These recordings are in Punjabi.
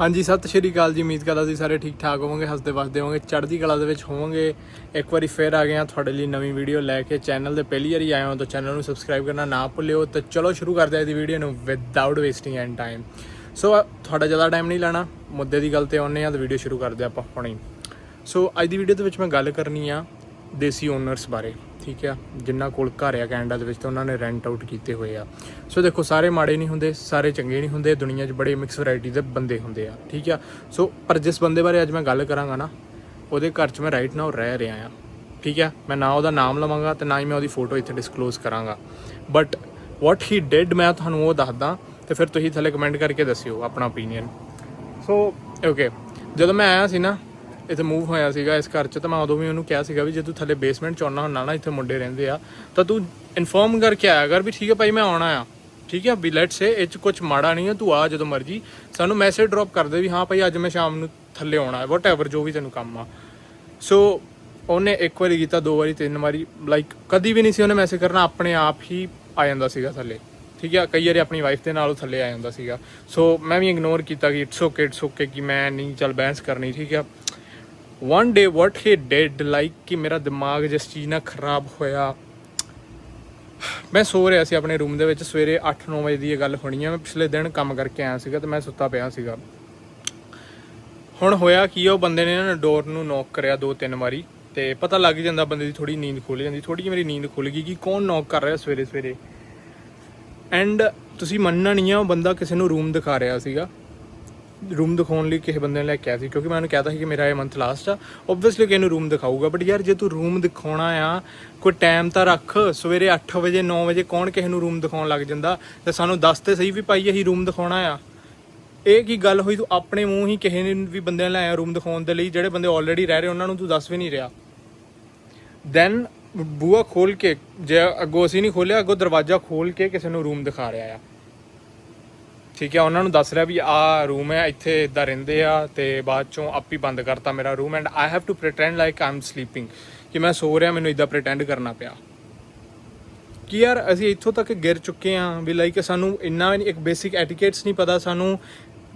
ਹਾਂਜੀ, ਸਤਿ ਸ਼੍ਰੀ ਅਕਾਲ ਜੀ। ਉਮੀਦ ਕਰਦਾ ਤੁਸੀਂ ਸਾਰੇ ਠੀਕ ਠਾਕ ਹੋਵੋਗੇ, ਹੱਸਦੇ ਵਸਦੇ ਹੋਵੋਗੇ, ਚੜ੍ਹਦੀ ਕਲਾ ਦੇ ਵਿੱਚ ਹੋਵੋਗੇ। ਇੱਕ ਵਾਰੀ ਫੇਰ ਆ ਗਏ ਹਾਂ ਤੁਹਾਡੇ ਲਈ ਨਵੀਂ ਵੀਡੀਓ ਲੈ ਕੇ ਚੈਨਲ ਦੇ ਪਹਿਲੀ ਵਾਰੀ ਆਏ ਹੋ ਤਾਂ ਚੈਨਲ ਨੂੰ ਸਬਸਕ੍ਰਾਈਬ ਕਰਨਾ ਨਾ ਭੁੱਲਿਓ। ਤਾਂ ਚਲੋ ਸ਼ੁਰੂ ਕਰਦੇ ਹਾਂ ਇਹਦੀ ਵੀਡੀਓ ਨੂੰ without wasting and time so ਤੁਹਾਡਾ ਜ਼ਿਆਦਾ ਟਾਈਮ ਨਹੀਂ ਲੈਣਾ। ਮੁੱਦੇ ਦੀ ਗੱਲ ਤੇ ਆਉਂਦੇ ਹਾਂ ਤਾਂ ਵੀਡੀਓ ਸ਼ੁਰੂ ਕਰਦੇ ਹਾਂ ਆਪਾਂ ਹੁਣੇ। ਸੋ ਅੱਜ ਦੀ ਵੀਡੀਓ ਦੇ ਵਿੱਚ ਮੈਂ ਗੱਲ ਕਰਨੀ ਆ ਦੇਸੀ ਓਨਰਸ ਬਾਰੇ। ਠੀਕ ਆ ਜਿਨ੍ਹਾਂ ਕੋਲ ਘਰ ਆ ਕੈਨੇਡਾ ਦੇ ਵਿੱਚ ਤੇ ਉਹਨਾਂ ਨੇ ਰੈਂਟ ਆਊਟ ਕੀਤੇ ਹੋਏ ਆ। ਸੋ ਦੇਖੋ ਸਾਰੇ ਮਾੜੇ ਨਹੀਂ ਹੁੰਦੇ ਸਾਰੇ ਚੰਗੇ ਨਹੀਂ ਹੁੰਦੇ ਦੁਨੀਆ 'ਚ ਬੜੇ ਮਿਕਸ ਵੈਰਾਈਟੀ ਦੇ ਬੰਦੇ ਹੁੰਦੇ ਆ ਠੀਕ ਆ। ਸੋ ਪਰ ਜਿਸ ਬੰਦੇ ਬਾਰੇ ਅੱਜ ਮੈਂ ਗੱਲ ਕਰਾਂਗਾ ਨਾ ਉਹਦੇ ਘਰ 'ਚ ਮੈਂ ਰਾਈਟ ਨਾਓ ਰਹਿ ਰਿਹਾ ਆ ਠੀਕ ਆ। ਮੈਂ ਨਾ ਉਹਦਾ ਨਾਮ ਲਵਾਂਗਾ ਤੇ ਨਾ ਹੀ ਮੈਂ ਉਹਦੀ ਫੋਟੋ ਇੱਥੇ ਡਿਸਕਲੋਜ਼ ਕਰਾਂਗਾ। ਬਟ ਵਾਟ ਹੀ ਡਿਡ ਮੈਂ ਤੁਹਾਨੂੰ ਉਹ ਦੱਸਦਾ ਤੇ ਫਿਰ ਤੁਸੀਂ ਥੱਲੇ ਕਮੈਂਟ ਕਰਕੇ ਦੱਸਿਓ ਆਪਣਾ ਓਪੀਨੀਅਨ ਸੋ ਓਕੇ ਜਦੋਂ ਮੈਂ ਆਇਆ ਸੀ ਨਾ ਇੱਥੇ ਮੂਵ ਹੋਇਆ ਸੀਗਾ, ਇਸ ਘਰ 'ਚ ਤਾਂ ਮੈਂ ਉਦੋਂ ਵੀ ਉਹਨੂੰ ਕਿਹਾ ਸੀਗਾ ਵੀ ਜੇ ਤੂੰ ਥੱਲੇ ਬੇਸਮੈਂਟ 'ਚ ਆਉਣਾ ਹੁੰਦਾ ਨਾ, ਇੱਥੇ ਮੁੰਡੇ ਰਹਿੰਦੇ ਆ, ਤਾਂ ਤੂੰ ਇਨਫੋਰਮ ਕਰਕੇ ਆਇਆ ਕਰ ਵੀ ਠੀਕ ਹੈ ਭਾਈ, ਮੈਂ ਆਉਣਾ ਆ। ਠੀਕ ਹੈ ਵੀ ਲੈਟਸ ਸੇ ਇਹ 'ਚ ਕੁਝ ਮਾੜਾ ਨਹੀਂ ਹੈ ਤੂੰ ਆ ਜਦੋਂ ਮਰਜ਼ੀ। ਸਾਨੂੰ ਮੈਸੇਜ ਡ੍ਰੌਪ ਕਰ ਦੇ ਵੀ ਹਾਂ ਭਾਈ, ਅੱਜ ਮੈਂ ਸ਼ਾਮ ਨੂੰ ਥੱਲੇ ਆਉਣਾ ਹੈ ਵਟਐਵਰ ਜੋ ਵੀ ਤੈਨੂੰ ਕੰਮ ਆ। ਸੋ ਉਹਨੇ ਇੱਕ ਵਾਰੀ ਕੀਤਾ, ਦੋ ਵਾਰੀ, ਤਿੰਨ ਵਾਰੀ ਲਾਈਕ ਕਦੀ ਵੀ ਨਹੀਂ ਸੀ ਉਹਨੇ ਮੈਸੇਜ ਕਰਨਾ, ਆਪਣੇ ਆਪ ਹੀ ਆ ਜਾਂਦਾ ਸੀਗਾ ਥੱਲੇ। ਠੀਕ ਹੈ ਕਈ ਵਾਰੀ ਆਪਣੀ ਵਾਈਫ ਦੇ ਨਾਲ ਉਹ ਥੱਲੇ ਆ ਜਾਂਦਾ ਸੀਗਾ। ਸੋ ਮੈਂ ਵੀ ਇਗਨੋਰ ਕੀਤਾ ਕਿ ਇਟਸ ਓਕੇ ਇਟਸ ਓਕੇ ਕਿ ਮੈਂ ਨਹੀਂ, ਚੱਲ ਬਹਿਸ ਕਰਨੀ, ਠੀਕ ਹੈ one day what he did like ਕਿ ਮੇਰਾ ਦਿਮਾਗ ਜਿਸ ਚੀਜ਼ ਨਾਲ ਖਰਾਬ ਹੋਇਆ ਮੈਂ ਸੋ ਰਿਹਾ ਸੀ ਆਪਣੇ ਰੂਮ ਦੇ ਵਿੱਚ ਸਵੇਰੇ 8-9 ਵਜੇ ਦੀ ਇਹ ਗੱਲ ਹੋਣੀ ਆ ਮੈਂ ਪਿਛਲੇ ਦਿਨ ਕੰਮ ਕਰਕੇ ਆਇਆ ਸੀਗਾ ਤੇ ਮੈਂ ਸੁੱਤਾ ਪਿਆ ਸੀਗਾ ਹੁਣ ਹੋਇਆ ਕੀ ਉਹ ਬੰਦੇ ਨੇ ਨਾ ਡੋਰ ਨੂੰ ਨੌਕ ਕਰਿਆ ਦੋ ਤਿੰਨ ਵਾਰੀ ਤੇ ਪਤਾ ਲੱਗ ਜਾਂਦਾ ਬੰਦੇ ਦੀ ਥੋੜੀ ਨੀਂਦ ਖੁੱਲ ਜਾਂਦੀ ਥੋੜੀ ਜਿਹੀ ਮੇਰੀ ਨੀਂਦ ਖੁੱਲ ਗਈ ਕਿ ਕੌਣ ਨੌਕ ਕਰ ਰਿਹਾ ਸਵੇਰੇ ਸਵੇਰੇ ਐਂਡ ਤੁਸੀਂ ਮੰਨਣਾ ਨਹੀਂ ਆ ਉਹ ਬੰਦਾ ਕਿਸੇ ਨੂੰ ਰੂਮ ਦਿਖਾ ਰਿਹਾ ਸੀਗਾ ਰੂਮ ਦਿਖਾਉਣ ਲਈ ਕਿਸੇ ਬੰਦੇ ਨੇ ਲੈ ਕੇ ਆਇਆ ਸੀ, ਕਿਉਂਕਿ ਮੈਂ ਉਹਨੂੰ ਕਹਿਤਾ ਸੀ ਕਿ ਮੇਰਾ ਇਹ ਮੰਥ ਲਾਸਟ ਆ। ਆਬਵੀਅਸਲੀ ਕਿ ਇਹਨੂੰ ਰੂਮ ਦਿਖਾਊਗਾ ਬਟ ਯਾਰ ਜੇ ਤੂੰ ਰੂਮ ਦਿਖਾਉਣਾ ਆ, ਕੋਈ ਟਾਈਮ ਤਾਂ ਰੱਖ। ਸਵੇਰੇ 8 ਵਜੇ 9 ਵਜੇ ਕੌਣ ਕਿਸੇ ਨੂੰ ਰੂਮ ਦਿਖਾਉਣ ਲੱਗ ਜਾਂਦਾ? ਤੇ ਸਾਨੂੰ ਦੱਸ ਤੇ ਸਹੀ ਵੀ ਭਾਈ ਅਸੀਂ ਰੂਮ ਦਿਖਾਉਣਾ ਆ। ਇਹ ਕੀ ਗੱਲ ਹੋਈ? ਤੂੰ ਆਪਣੇ ਮੂੰਹ ਹੀ ਕਿਸੇ ਨੇ ਵੀ ਬੰਦਿਆਂ ਲੈ ਆਇਆ ਰੂਮ ਦਿਖਾਉਣ ਦੇ ਲਈ, ਜਿਹੜੇ ਬੰਦੇ ਆਲਰੇਡੀ ਰਹਿ ਰਹੇ, ਉਹਨਾਂ ਨੂੰ ਤੂੰ ਦੱਸ ਵੀ ਨਹੀਂ ਰਿਹਾ। ਦੈਨ ਬੂਆ ਖੋਲ ਕੇ, ਜੇ ਅੱਗੋਂ ਅਸੀਂ ਨਹੀਂ ਖੋਲਿਆ ਅੱਗੋਂ ਦਰਵਾਜ਼ਾ ਖੋਲ ਕੇ ਕਿਸੇ ਨੂੰ ਰੂਮ ਦਿਖਾ ਰਿਹਾ ਆ। ਠੀਕ ਹੈ, ਉਹਨਾਂ ਨੂੰ ਦੱਸ ਰਿਹਾ ਵੀ ਆਹ ਰੂਮ ਹੈ, ਇੱਥੇ ਇਦਾਂ ਰਹਿੰਦੇ ਆ ਤੇ ਬਾਅਦ ਚੋਂ ਆਪ ਹੀ ਬੰਦ ਕਰਤਾ ਮੇਰਾ room and I have to pretend like I'm sleeping ਕਿ ਮੈਂ ਸੋ ਰਿਹਾ, ਮੈਨੂੰ ਇਦਾਂ ਪ੍ਰੀਟੈਂਡ ਕਰਨਾ ਪਿਆ। ਕਿ ਯਾਰ ਅਸੀਂ ਇੱਥੋਂ ਤੱਕ ਗਿਰ ਚੁੱਕੇ ਹਾਂ ਵੀ ਲਾਈਕ ਸਾਨੂੰ ਇੰਨਾ ਇੱਕ ਬੇਸਿਕ ਐਟੀਕੇਟਸ ਨਹੀਂ ਪਤਾ, ਸਾਨੂੰ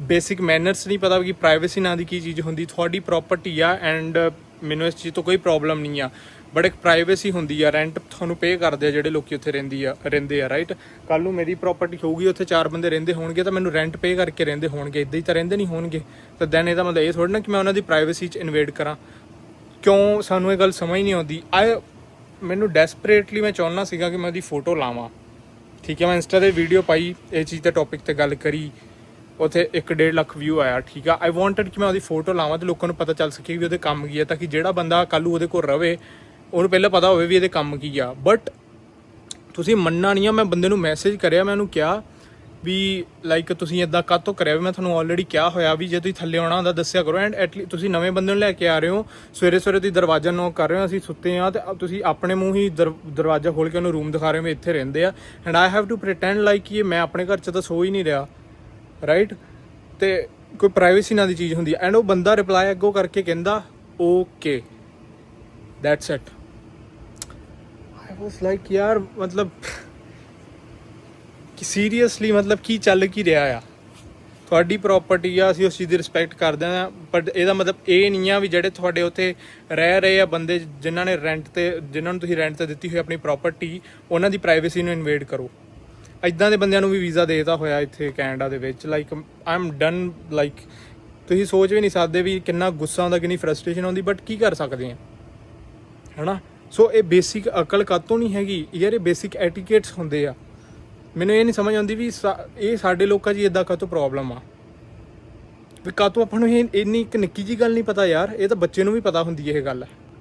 ਬੇਸਿਕ ਮੈਨਰਸ ਨਹੀਂ ਪਤਾ ਕਿ ਪ੍ਰਾਈਵੇਸੀ ਨਾਂ ਦੀ ਕੀ ਚੀਜ਼ ਹੁੰਦੀ, ਤੁਹਾਡੀ ਪ੍ਰਾਪਰਟੀ ਆ ਐਂਡ ਮੈਨੂੰ ਇਸ ਚੀਜ਼ ਤੋਂ ਕੋਈ ਪ੍ਰੋਬਲਮ ਨਹੀਂ ਆ। ਬਟ ਇੱਕ ਪ੍ਰਾਈਵੇਸੀ ਹੁੰਦੀ ਆ ਰੈਂਟ ਤੁਹਾਨੂੰ ਪੇ ਕਰਦੇ ਆ ਜਿਹੜੇ ਲੋਕੀ ਉੱਥੇ ਰਹਿੰਦੀ ਆ, ਰਹਿੰਦੇ ਆ ਰਾਈਟ ਕੱਲ ਨੂੰ ਮੇਰੀ ਪ੍ਰਾਪਰਟੀ ਹੋਊਗੀ, ਉੱਥੇ ਚਾਰ ਬੰਦੇ ਰਹਿੰਦੇ ਹੋਣਗੇ, ਤਾਂ ਮੈਨੂੰ ਰੈਂਟ ਪੇ ਕਰਕੇ ਰਹਿੰਦੇ ਹੋਣਗੇ ਇਦਾਂ ਹੀ ਤਾਂ ਰਹਿੰਦੇ ਨਹੀਂ ਹੋਣਗੇ। ਤਾਂ ਦੈਨ ਇਹਦਾ ਮਤਲਬ ਇਹ ਥੋੜਾ ਨਾ ਕਿ ਮੈਂ ਉਹਨਾਂ ਦੀ ਪ੍ਰਾਈਵੇਸੀ 'ਚ ਇਨਵੇਡ ਕਰਾਂ। ਕਿਉਂ ਸਾਨੂੰ ਇਹ ਗੱਲ ਸਮਝ ਨਹੀਂ ਆਉਂਦੀ? ਆਈ ਮੈਨੂੰ ਡੈਸਪਰੇਟਲੀ ਮੈਂ ਚਾਹੁੰਦਾ ਸੀਗਾ ਕਿ ਮੈਂ ਉਹਦੀ ਫੋਟੋ ਲਾਵਾਂ। ਠੀਕ ਹੈ, ਮੈਂ ਇੰਸਟਾ ਤੇ ਵੀਡੀਓ ਪਾਈ, ਇਹ ਚੀਜ਼ ਤੇ ਟੌਪਿਕ ਤੇ ਗੱਲ ਕਰੀ। ਉਥੇ 1.5 ਲੱਖ ਵਿਊ ਆਇਆ, ਠੀਕ ਆ। ਆਈ ਵਾਂਟਡ ਕਿ ਮੈਂ ਉਹਦੀ ਫੋਟੋ ਲਾਵਾਂ ਤੇ ਲੋਕਾਂ ਨੂੰ ਪਤਾ ਚੱਲ ਸਕੇ ਵੀ ਉਹਦੇ ਕੰਮ ਕੀ ਹੈ ਤਾਂ ਕਿ ਜਿਹੜਾ ਬੰਦਾ ਕੱਲ੍ਹ ਉਹਦੇ ਕੋਲ ਰਵੇ ਉਹਨੂੰ ਪਹਿਲਾਂ ਪਤਾ ਹੋਵੇ ਵੀ ਇਹਦੇ ਕੰਮ ਕੀ ਆ। ਬਟ ਤੁਸੀਂ ਮੰਨਣਾ ਨਹੀਂ ਆ, ਮੈਂ ਬੰਦੇ ਨੂੰ ਮੈਸੇਜ ਕਰਿਆ, ਮੈਂ ਉਹਨੂੰ ਕਿਹਾ ਵੀ ਲਾਈਕ ਤੁਸੀਂ ਇਦਾਂ ਕਾਹਤੋਂ ਕਰਿਆ ਵੀ ਮੈਂ ਤੁਹਾਨੂੰ ਆਲਰੇਡੀ ਕਿਹਾ ਹੋਇਆ ਵੀ ਜੇ ਤੁਸੀਂ ਥੱਲੇ ਆਉਣਾ ਹੁੰਦਾ ਦੱਸਿਆ ਕਰੋ। ਐਂਡ ਐਟਲੀ ਤੁਸੀਂ ਨਵੇਂ ਬੰਦੇ ਨੂੰ ਲੈ ਕੇ ਆ ਰਹੇ ਹੋ ਸਵੇਰੇ ਸਵੇਰੇ ਤੁਸੀਂ ਦਰਵਾਜ਼ਾ ਨੋਕ ਕਰ ਰਹੇ ਹੋ, ਅਸੀਂ ਸੁੱਤੇ ਆ ਤੇ ਤੁਸੀਂ ਆਪਣੇ ਮੂੰਹ ਹੀ ਦਰ- ਦਰਵਾਜ਼ਾ ਖੋਲ ਕੇ ਉਹਨੂੰ ਰੂਮ ਦਿਖਾ ਰਹੇ ਹੋ ਵੀ ਇੱਥੇ ਰਹਿੰਦੇ ਆ। And I have to pretend like ਇਹ ਮੈਂ ਆਪਣੇ ਘਰ 'ਚ ਤਾਂ ਸੋ ਹੀ ਨਹੀਂ ਰਿਹਾ। ਰਾਈਟ ਤੇ ਕੋਈ ਪ੍ਰਾਈਵੇਸੀ ਨਾਂ ਦੀ ਚੀਜ਼ ਹੁੰਦੀ ਐਂਡ ਉਹ ਬੰਦਾ ਰਿਪਲਾਈ ਅੱਗੋਂ ਕਰਕੇ ਕਹਿੰਦਾ okay that's it I like ਯਾਰ ਮਤਲਬ ਕਿ ਸੀਰੀਅਸਲੀ ਮਤਲਬ ਕੀ ਚੱਲ ਕੀ ਰਿਹਾ ਆ ਤੁਹਾਡੀ ਪ੍ਰਾਪਰਟੀ ਆ ਅਸੀਂ ਉਸ ਚੀਜ਼ ਦੀ ਰਿਸਪੈਕਟ ਕਰਦੇ ਆ ਬਟ ਇਹਦਾ ਮਤਲਬ ਇਹ ਨਹੀਂ ਆ ਵੀ ਜਿਹੜੇ ਤੁਹਾਡੇ ਉੱਥੇ ਰਹਿ ਰਹੇ ਆ ਬੰਦੇ ਜਿਨ੍ਹਾਂ ਨੇ ਰੈਂਟ ਤੇ ਜਿਨ੍ਹਾਂ ਨੂੰ ਤੁਸੀਂ ਰੈਂਟ ਤੇ ਦਿੱਤੀ ਹੋਈ ਆਪਣੀ ਪ੍ਰਾਪਰਟੀ ਉਹਨਾਂ ਦੀ ਪ੍ਰਾਈਵੇਸੀ ਨੂੰ ਇਨਵੇਡ ਕਰੋ ਇਦਾਂ ਦੇ ਬੰਦਿਆਂ ਨੂੰ ਵੀ ਵੀਜ਼ਾ ਦੇਤਾ ਹੋਇਆ ਇੱਥੇ ਕੈਨੇਡਾ ਦੇ ਵਿੱਚ like I am done like ਤੁਸੀਂ ਸੋਚ ਵੀ ਨਹੀਂ ਸਕਦੇ ਵੀ ਕਿੰਨਾ ਗੁੱਸਾ ਆਉਂਦਾ ਕਿੰਨੀ ਫਰਸਟ੍ਰੇਸ਼ਨ ਆਉਂਦੀ ਬਟ ਕੀ ਕਰ ਸਕਦੇ ਆ ਹੈਨਾ ਸੋ ਇਹ ਬੇਸਿਕ ਅਕਲ ਕਾਤੋਂ ਨਹੀਂ ਹੈਗੀ? ਯਾਰ, ਇਹ ਬੇਸਿਕ ਐਟੀਕੇਟਸ ਹੁੰਦੇ ਆ। ਮੈਨੂੰ ਇਹ ਨਹੀਂ ਸਮਝ ਆਉਂਦੀ ਵੀ ਸਾ- ਇਹ ਸਾਡੇ ਲੋਕਾਂ 'ਚ ਇਦਾਂ ਕਾਤੋਂ ਪ੍ਰੋਬਲਮ ਆ। ਵੀ ਕਾਤੋਂ ਆਪਾਂ ਨੂੰ ਇਹ ਇੰਨੀ ਇੱਕ ਨਿੱਕੀ ਜੀ ਗੱਲ ਨਹੀਂ ਪਤਾ ਯਾਰ, ਇਹ ਤਾਂ ਬੱਚੇ ਨੂੰ ਵੀ ਪਤਾ ਹੁੰਦੀ ਇਹ ਗੱਲ।